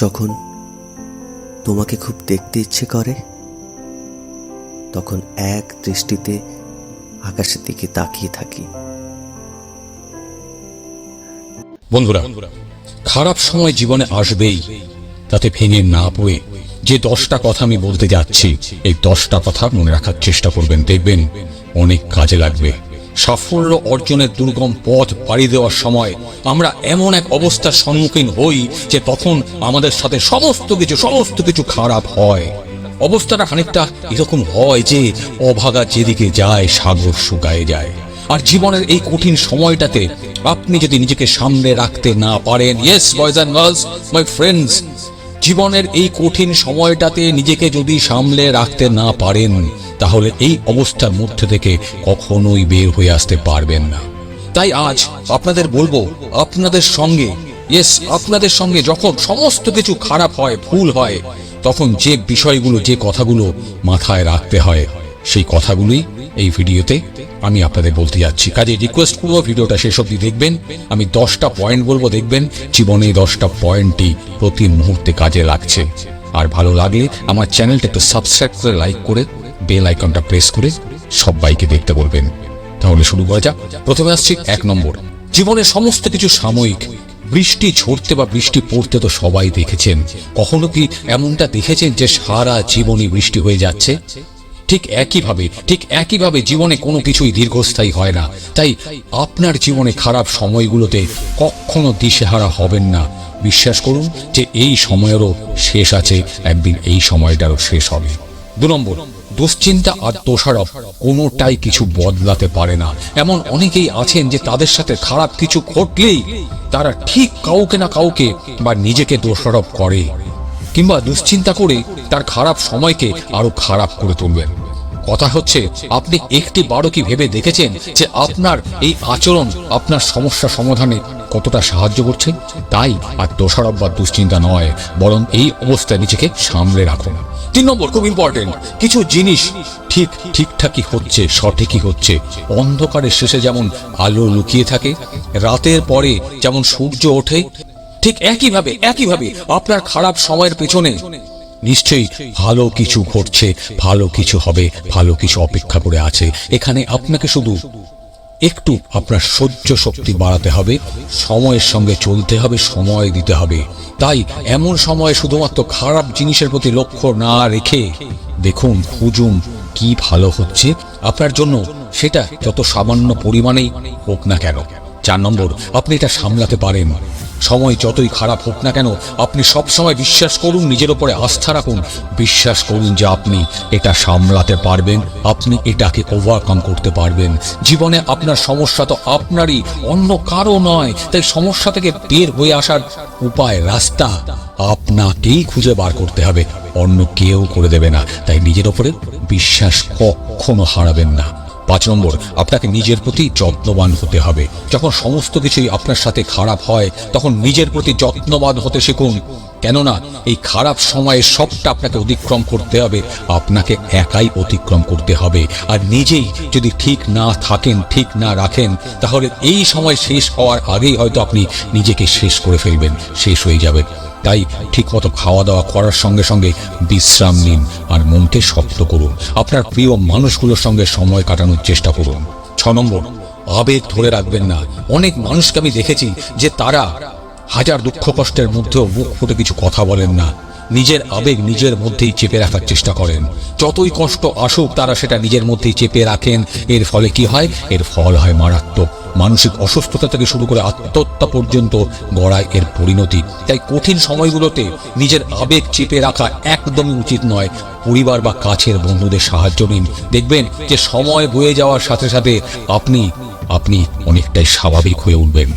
যখন তোমাকে খুব দেখতে ইচ্ছে করে, তখন এক দৃষ্টিতে আকাশের দিকে তাকিয়ে থাকি। বন্ধুরা, খারাপ সময় জীবনে আসবেই, তাতে ভেঙে না পড়ে। যে দশটা কথা আমি বলতে যাচ্ছি, এই দশটা কথা মনে রাখার চেষ্টা করবেন, দেখবেন অনেক কাজে লাগবে। সাফল্য অর্জনের দুর্গম পথ পাড়ি দেওয়ার সময় আমরা এমন এক অবস্থার সম্মুখীন হই যে তখন আমাদের সাথে সমস্ত কিছু সমস্ত কিছু খারাপ হয়। অবস্থাটা খানিকটা এরকম হয় যে অভাগা যেদিকে যায়, সাগর শুকায় যায়। আর জীবনের এই কঠিন সময়টাতে আপনি যদি নিজেকে সামনে রাখতে না পারেন yes boys and girls my friends জীবনের এই কঠিন সময়টাতে নিজেকে যদি সামলে রাখতে না পারেন তাহলে এই অবস্থার মধ্যে থেকে কখনোই বের হয়ে আসতে পারবেন না। তাই আজ আপনাদের বলব, আপনাদের সঙ্গে ইয়েস আপনাদের সঙ্গে যখন সমস্ত কিছু খারাপ হয়, ভুল হয়, তখন যে বিষয়গুলো, যে কথাগুলো মাথায় রাখতে হয়, সেই কথাগুলোই এই ভিডিওতে আমি আপনাদের বলতে যাচ্ছি। কাজে রিকোয়েস্ট করব, ভিডিওটা শেষ অবধি দেখবেন। আমি দশটা পয়েন্ট বলব, দেখবেন জীবনে দশটা পয়েন্টই প্রতি মুহূর্তে কাজে লাগছে। আর ভালো লাগলে আমার চ্যানেলটা একটু সাবস্ক্রাইব করে লাইক করে বেল আইকনটা প্রেস করে সবাইকে দেখতে বলবেন। তাহলে শুরু করা যাক। প্রথমে আসছি এক নম্বর। জীবনের সমস্ত কিছু সাময়িক। বৃষ্টি ঝরতে বা বৃষ্টি পড়তে তো সবাই দেখেছেন। কখনো কি এমনটা দেখেছেন যে সারা জীবনই বৃষ্টি হয়ে যাচ্ছে? ঠিক একইভাবে ঠিক একইভাবে জীবনে কোনো কিছুই দীর্ঘস্থায়ী হয় না। তাই আপনার জীবনে খারাপ সময়গুলোতে কখনো দিশেহারা হবেন না। বিশ্বাস করুন যে এই সময়েরও শেষ আছে, একদিন এই সময়টারও শেষ হবে। দু নম্বর। দুশ্চিন্তা আর দোষারোপ কোনোটাই কিছু বদলাতে পারে না। এমন অনেকেই আছেন যে তাদের সাথে খারাপ কিছু ঘটলেই তারা ঠিক কাউকে না কাউকে বা নিজেকে দোষারোপ করে কিংবা দুশ্চিন্তা করে তার খারাপ সময়কে আরও খারাপ করে তুলবেন। কথা হচ্ছে, আপনি একটি বারো কি ভেবে দেখেছেন যে আপনার এই আচরণ আপনার সমস্যা সমাধানে কতটা সাহায্য করছে? তাই আর দোষারোপ বা দুশ্চিন্তা নয়, বরং এই অবস্থায় নিজেকে সামলে রাখুন। তিন নম্বর, খুব ইম্পর্টেন্ট কিছু জিনিস ঠিক ঠিকঠাকই হচ্ছে, সঠিকই হচ্ছে। অন্ধকারের শেষে যেমন আলো লুকিয়ে থাকে, রাতের পরে যেমন সূর্য ওঠে, ঠিক একইভাবে একইভাবে আপনার খারাপ সময়ের পেছনে নিশ্চয়ই ভালো কিছু ঘটছে, ভালো কিছু হবে, ভালো কিছু অপেক্ষা করে আছে। এখানে আপনাকে শুধু একটু আপনার সহ্য শক্তি বাড়াতে হবে, সময়ের সঙ্গে চলতে হবে, সময় দিতে হবে। তাই এমন সময় শুধুমাত্র খারাপ জিনিসের প্রতি লক্ষ্য না রেখে দেখুন খুঁজুন কি ভালো হচ্ছে। আপনার জন্য সেটা যত সামান্য পরিমাণেই হোক না কেন। চার নম্বর, আপনি এটা সামলাতে পারেন। সময় যতই খারাপ হোক না কেন, আপনি সব সময় বিশ্বাস করুন, নিজের উপরে আস্থা রাখুন। বিশ্বাস করুন যে আপনি এটা সামলাতে পারবেন, আপনি এটাকে ওভারকাম করতে পারবেন। জীবনে আপনার সমস্যা তো আপনারই, অন্য কারও নয়। তাই সমস্যা থেকে বের হয়ে আসার উপায়, রাস্তা আপনাকেই খুঁজে বার করতে হবে। অন্য কেউ করে দেবে না। তাই নিজের ওপরে বিশ্বাস কখনো হারাবেন না। পাঁচ নম্বর, আপনাকে নিজের প্রতি যত্নবান হতে হবে। যখন সমস্ত কিছুই আপনার সাথে খারাপ হয়, তখন নিজের প্রতি যত্নবান হতে শিখুন। কেননা, এই খারাপ সময়ে সবটা আপনাকে অতিক্রম করতে হবে, আপনাকে একাই অতিক্রম করতে হবে। আর নিজেই যদি ঠিক না থাকেন, ঠিক না রাখেন, তাহলে এই সময় শেষ হওয়ার আগেই হয়তো আপনি নিজেকে শেষ করে ফেলবেন, শেষ হয়ে যাবেন। তাই ঠিক মতো খাওয়া দাওয়া করার সঙ্গে সঙ্গে বিশ্রাম নিন আর মনকে শক্ত করুন। আপনার প্রিয় মানুষগুলোর সঙ্গে সময় কাটানোর চেষ্টা করুন। ছ নম্বর, আবেগ ধরে রাখবেন না। অনেক মানুষকে আমি দেখেছি যে তারা হাজার দুঃখ কষ্টের মধ্যেও মুখ ফুটে কিছু কথা বলেন না। নিজের আবেগ নিজের মধ্যেই চেপে রাখার চেষ্টা করেন। যতই কষ্ট আসুক, তারা সেটা নিজের মধ্যেই চেপে রাখেন। এর ফলে কি হয়? এর ফল হয় মারাত্মক। মানসিক অসুস্থতা থেকে শুরু করে আত্মহত্যা পর্যন্ত গড়ায় এর পরিণতি। তাই কঠিন সময়গুলোতে নিজের আবেগ চেপে রাখা একদমই উচিত নয়। পরিবার বা কাছের বন্ধুদের সাহায্য নিন। দেখবেন যে সময় বয়ে যাওয়ার সাথে সাথে আপনি আপনি অনেকটাই স্বাভাবিক হয়ে উঠবেন।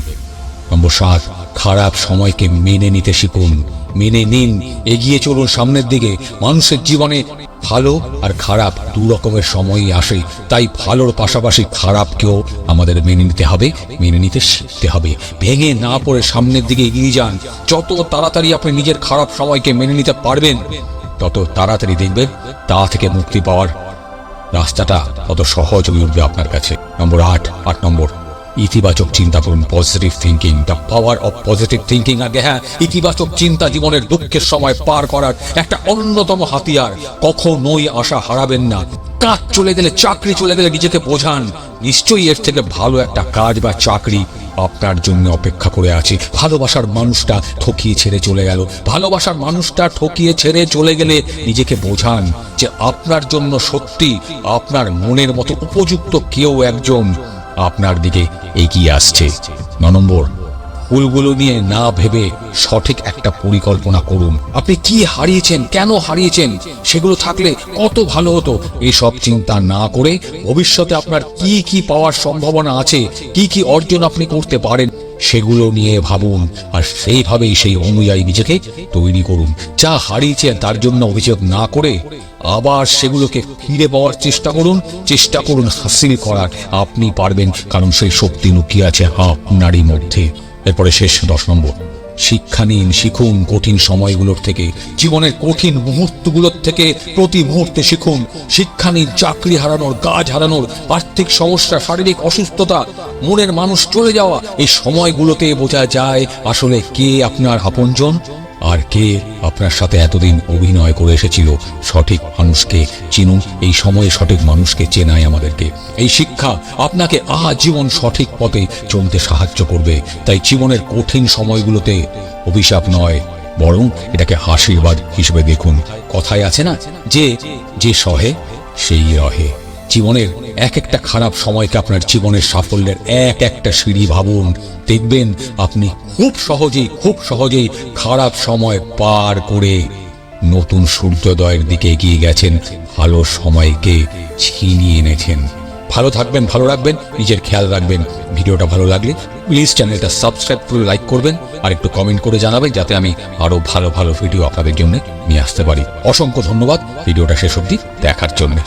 নম্বর সাত, খারাপ সময়কে মেনে নিতে শিখুন। মেনে নিন, এগিয়ে চলুন সামনের দিকে। মানুষের জীবনে ভালো আর খারাপ দু রকমের সময়ই আসে। তাই ভালোর পাশাপাশি খারাপকেও আমাদের মেনে নিতে হবে, মেনে নিতে শিখতে হবে। ভেঙে না পড়ে সামনের দিকে এগিয়ে যান। যত তাড়াতাড়ি আপনি নিজের খারাপ সময়কে মেনে নিতে পারবেন, তত তাড়াতাড়ি দেখবেন তা থেকে মুক্তি পাওয়ার রাস্তাটা তত সহজ হয়ে উঠবে আপনার কাছে। নম্বর আট আট নম্বর। ইতিবাচক চিন্তা করুন positive thinking the power of positive thinking আগে হ্যাঁ ইতিবাচক চিন্তা জীবনের দুঃখের সময় পার করার একটা অন্যতম হাতিয়ার। কখনোই আশা হারাবেন না। কাজ চলে গেলে, চাকরি চলে গেলে নিজেকে বোঝান। নিশ্চয়ই এর থেকে ভালো একটা কাজ বা চাকরি আপনার জন্য অপেক্ষা করে আছে। ভালোবাসার মানুষটা ঠকিয়ে ছেড়ে চলে গেল। ভালোবাসার মানুষটা ঠকিয়ে ছেড়ে চলে গেলে নিজেকে বোঝান যে আপনার জন্য সত্যি আপনার মনের মতো উপযুক্ত কেউ একজন আপনার দিকে এগিয়ে আসছে। ন নম্বর ফুলগুলো নিয়ে না ভেবে সঠিক একটা পরিকল্পনা করুন। আপনি কি হারিয়েছেন, কেন হারিয়েছেন, সেগুলো থাকলে কত ভালো হতো, এসব চিন্তা না করে ভবিষ্যতে আপনার কি কি পাওয়ার সম্ভাবনা আছে, কি কি অর্জন আপনি করতে পারেন সেগুলো নিয়ে ভাবুন, আর সেইভাবেই সেই অনুযায়ী নিজেকে তৈরি করুন। যা হারিয়েছেন তার জন্য অভিযোগ না করে আবার সেগুলোকে ফিরে পাওয়ার চেষ্টা করুন চেষ্টা করুন হাসিল করার। আপনি পারবেন, কারণ সেই শক্তি লুকিয়ে আছে আপনারই মধ্যে। এরপরে শেষ দশ নম্বর। শিক্ষা নিন, শিখুন কঠিন সময়গুলোর থেকে, জীবনের কঠিন মুহূর্তগুলোর থেকে প্রতি মুহূর্তে শিখুন। শিক্ষা নিন, চাকরি হারানোর, কাজ হারানোর, আর্থিক সমস্যা, শারীরিক অসুস্থতা, মনের মানুষ চলে যাওয়া, এই সময়গুলোতে বোঝা যায় আসলে কে আপনার আপনজন? আর কে আপনার সাথে এতদিন অভিনয় করে এসেছিল? সঠিক মানুষকে চিনুন, এই সময়ে সঠিক মানুষকে চেনায় আমাদেরকে। এই শিক্ষা আপনাকে আজীবন সঠিক পথে চলতে সাহায্য করবে। তাই জীবনের কঠিন সময়গুলোতে অভিশাপ নয়, বরং এটাকে আশীর্বাদ হিসেবে দেখুন। কথায় আছে না যে যে সহে, সেই রহে। জীবনের এক একটা খারাপ সময়কে আপনার জীবনের সাফল্যের এক একটা সিঁড়ি ভাবুন। দেখবেন আপনি খুব সহজেই খুব সহজেই খারাপ সময় পার করে নতুন সূর্যোদয়ের দিকে এগিয়ে গেছেন। ভালো সময়কে ছিনিয়ে এনেছেন। ভালো থাকবেন, ভালো রাখবেন, নিজের খেয়াল রাখবেন। ভিডিওটা ভালো লাগলে প্লিজ চ্যানেলটা সাবস্ক্রাইব করে লাইক করবেন আর একটু কমেন্ট করে জানাবেন যাতে আমি আরও ভালো ভালো ভিডিও আপনাদের জন্য নিয়ে আসতে পারি। অসংখ্য ধন্যবাদ। ভিডিওটা শেষ অবধি দেখার জন্য।